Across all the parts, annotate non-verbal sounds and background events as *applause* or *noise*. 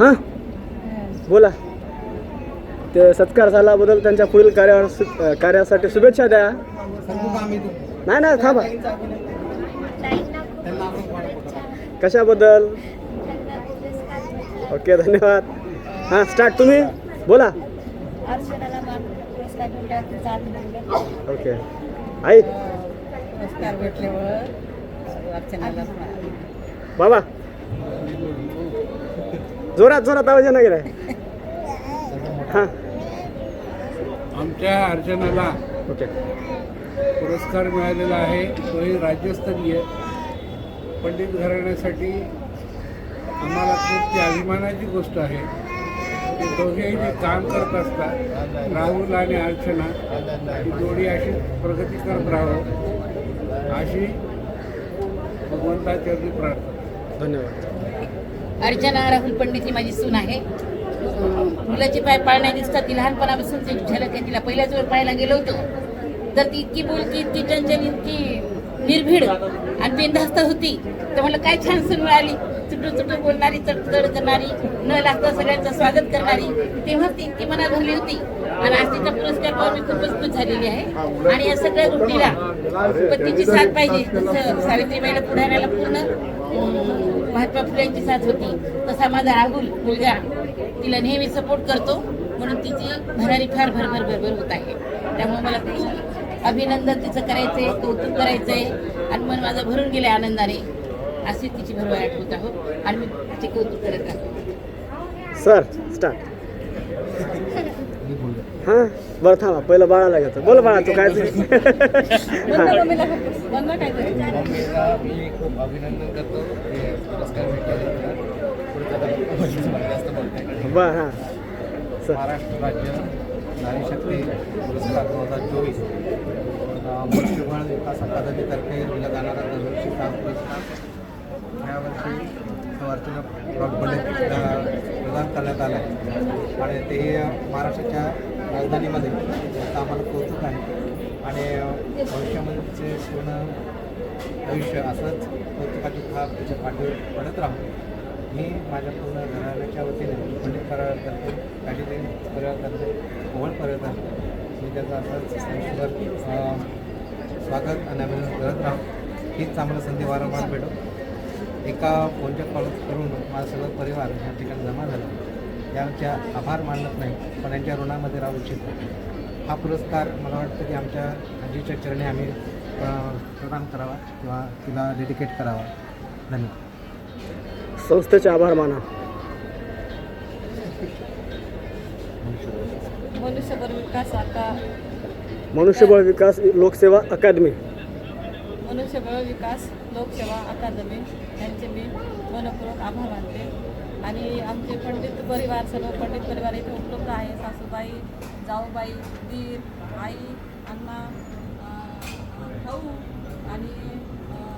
हां? बोला. ते सत्कार झाल्याबद्दल त्यांच्या पुढील कार्यावर सु- कार्यासाठी शुभेच्छा द्या. नाही नाही थांबा. कशाबद्दल? ओके धन्यवाद. हां स्टार्ट तुम्ही. बोला. अर्चनाला मान पुरस्कार भेटल्यावर तिचा अभिनंदन ओके. आई. पुरस्कार भेटल्यावर अर्चनाला बाबा. जोरात जोरात आवाज नाही गेलाय. हां. आमच्या अर्चनाला ओके. पुरस्कार मिळालेला आहे. तोही राज्यस्तरीय. पंडित घराण्यासाठी आम्हाला खूप ती अभिमानाची गोष्ट आहे. ते दोघेही जे काम करत असतात राहुल आणि अर्चना ही जोडी अशी प्रगती करत राहो अशी भगवंताचरणी प्रार्थना. धन्यवाद. अर्चना राहुल पंडित ही माझी सून आहे. मुलाचे पाय पाळण्या दिसतात ती लहानपणापासून ते झलक आहे तिला पहिल्याच वेळ पाहायला गेलो होतो. तर ती इतकी बोलकी इतकी चंचल इतकी निर्भीड आणि बिनधास्त होती. तर मला काय छान सून मिळाली. चुटू चुटू बोलणारी चटचड करणारी न लागता सगळ्यांचं स्वागत करणारी. तेव्हा ती इतकी मनात भरली होती. आणि आज तिचा पुरस्कार पाहून मी खूपच खुश झालेली आहे. आणि या सगळ्या गोष्टीला पतीची साथ पाहिजे तसं सावित्रीबाईला पुढे आणायला पूर्ण महात्मा फुलेंची साथ होती. तसा माझा राहुल मुलगा तिला नेहमी सपोर्ट करतो. म्हणून तिची भरारी फार भरभर भरभर होत आहे. त्यामुळे मला खूप अभिनंदन तिचं करायचं आहे कौतुक करायचं आहे आणि मन माझं भरून गेले आनंदाने. अशी तिची भरभराट होत आहो. आणि मी तिचे कौतुक करत राहतो. सर स्टार्ट हां? बरं थांबा पहिलं बाळाला घेतो. बोल बाळा तू काय मी खूप अभिनंदन करतो हे पुरस्कार बरं हां. महाराष्ट्र राज्य पुरस्कार दोन हजार चोवीस. मनुष्यबळ विकास अकादमीतर्फे दिला जाणारा दरवर्षीचा पुरस्कार. यावर्षी अर्चना प्रॉडपणे प्रदान करण्यात आला आहे. आणि ते महाराष्ट्राच्या राजधानीमध्ये. याचं आम्हाला कौतुक आहे आणि भविष्यामध्ये पूर्ण आयुष्य असंच कौतुकाची थाप त्याच्या पाठीवर पडत राहू मी माझ्या पूर्ण घराण्याच्या वतीने पंडित परिवारातर्फे काशीदेव परिवारातर्फे ओवळ करते मी त्याचं असंच आयुष्यभर स्वागत आणि अभिनंदन करत राहू. हीच आम्हाला संधी वारंवार भेटो. एका फोनच्या कॉल करून माझा सगळं परिवार या ठिकाणी जमा झाला. यांच्या आभार मानत नाही पण यांच्या ऋणामध्ये राहू इच्छितो हा पुरस्कार मला वाटतं की आमच्या आजीच्या चरणी आम्ही प्रदान करावा किंवा तिला डेडिकेट करावा. धन्यवाद. संस्थेचे आभार माना. मनुष्यबळ विकास आता मनुष्यबळ विकास लोकसेवा अकादमी. मनुष्यबळ विकास लोकसेवा अकादमी यांचे मी मनपूर्वक आभार मानते. आणि आमचे पंडित परिवार सर्व पंडित परिवार इथे उपलब्ध आहे. सासूबाई जाऊबाई दीर आई अण्णा भाऊ आणि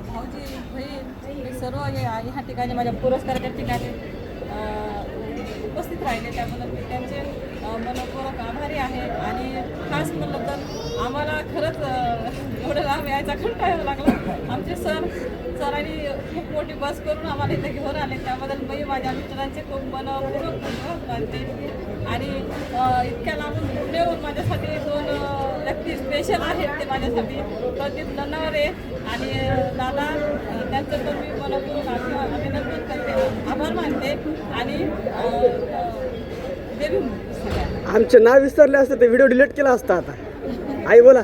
भाऊजी बहीण हे सर्व हे ह्या ठिकाणी माझ्या पुरस्काराच्या ठिकाणी उपस्थित राहिले. त्यामुळे मी त्यांचे मनपूर्वक आभारी आहे. आणि खास म्हणलं तर आम्हाला खरंच एवढं लाभ यायचा कंटाळा लागला. आमचे सर सरांनी खूप मोठी बस करून आम्हाला इथे घेऊन आले. त्याबद्दल मी माझ्या मित्रांचे खूप मनपूर्वक धन्यवाद मानते. आणि इतक्या लांबून पुण्याहून माझ्यासाठी दोन व्यक्ती स्पेशल आहेत ते माझ्यासाठी. प्रदीप नन्नावरे आणि दादा त्यांचं पण मी मनपूर्वक अभि- अभिनंदन करते. आभार मानते. आणि देवी आमचे नाव विसरले असते ते व्हिडिओ डिलीट केला असता आता. आई बोला.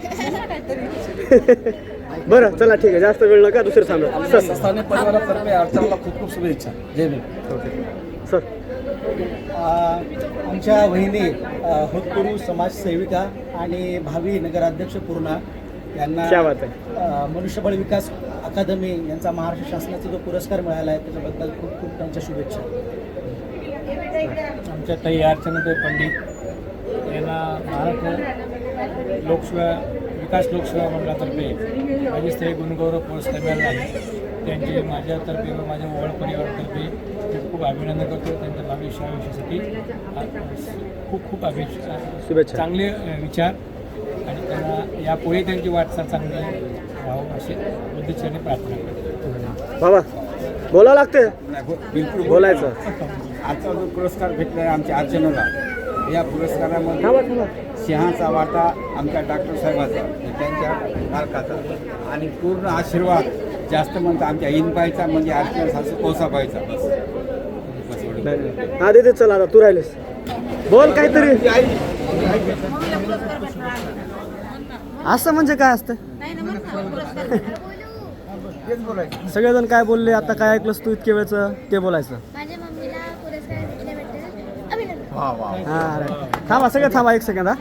*laughs* *laughs* बरं चला ठीक आहे. जास्त वेळ नका दुसरं थांबा सर. स्थानिक परिवारातर्फे अर्चनाला खूप खूप शुभेच्छा. जय भीम. ओके. सर. आमच्या वहिनी होतकरू समाजसेविका आणि भावी नगराध्यक्ष पूर्णा यांना मनुष्यबळ विकास अकादमी यांचा महाराष्ट्र शासनाचा जो पुरस्कार मिळाला आहे त्याच्याबद्दल खूप खूप त्यांच्या शुभेच्छा. आमच्या ताई अर्चनाताई पंडित यांना महाराष्ट्र लोकसेवा विकास लोकसेवा मंडळातर्फे राज्यस्तरीय गुणगौरव पुरस्कार मिळाला आहे त्यांचे माझ्यातर्फे व माझ्या ओवळ परिवारातर्फे खूप खूप अभिनंदन करतो. त्यांच्या भावी आयुष्यासाठी खूप खूप अपेक्षा शुभेच्छा. चांगले विचार. आणि त्यांना यापुढे त्यांची वाटचाल चांगली राहावं अशी बुद्धीचरणी प्रार्थना करतो. बाबा बोलावं लागते बिलकुल बोलायचं. आजचा जो पुरस्कार भेटला आहे आमच्या अर्चनाला या पुरस्कारामध्ये सिंहाचा वाटा आमच्या डॉक्टर साहेबाचा त्यांच्या मालकाचा. आणि पूर्ण आशीर्वाद जास्त म्हणतो आमच्या इनबाईचा म्हणजे अर्चना सासू कोसाबाईचा. बस. हा दे चला तू राहिलेस. बोल काहीतरी. असं म्हणजे काय असतं? *laughs* सगळेजण काय बोलले आता काय ऐकलंस तू इतके वेळचं? ते बोलायचं. माझ्या वा पुरस्कार हा. थांबा सगळे थांबा एक सेकंद हा.